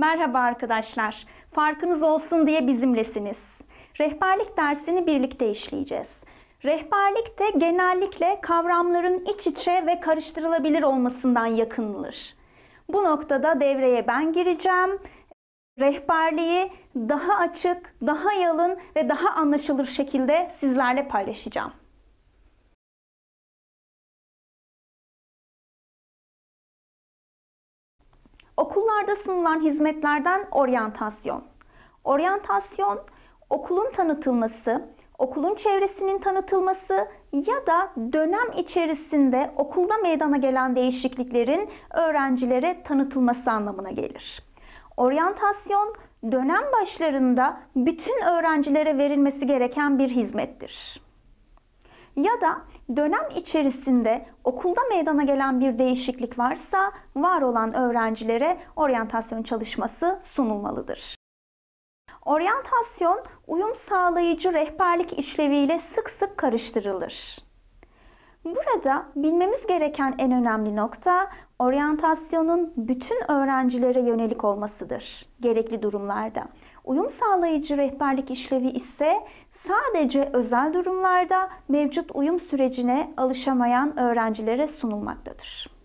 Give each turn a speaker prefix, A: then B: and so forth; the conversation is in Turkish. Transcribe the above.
A: Merhaba arkadaşlar. Farkınız olsun diye bizimlesiniz. Rehberlik dersini birlikte işleyeceğiz. Rehberlik de genellikle kavramların iç içe ve karıştırılabilir olmasından yakınılır. Bu noktada devreye ben gireceğim. Rehberliği daha açık, daha yalın ve daha anlaşılır şekilde sizlerle paylaşacağım. Okullarda sunulan hizmetlerden oryantasyon. Oryantasyon, okulun tanıtılması, okulun çevresinin tanıtılması ya da dönem içerisinde okulda meydana gelen değişikliklerin öğrencilere tanıtılması anlamına gelir. Oryantasyon, dönem başlarında bütün öğrencilere verilmesi gereken bir hizmettir ya da dönem içerisinde okulda meydana gelen bir değişiklik varsa var olan öğrencilere oryantasyon çalışması sunulmalıdır. Oryantasyon uyum sağlayıcı rehberlik işleviyle sık sık karıştırılır. Burada bilmemiz gereken en önemli nokta oryantasyonun bütün öğrencilere yönelik olmasıdır gerekli durumlarda. Uyum sağlayıcı rehberlik işlevi ise sadece özel durumlarda mevcut uyum sürecine alışamayan öğrencilere sunulmaktadır.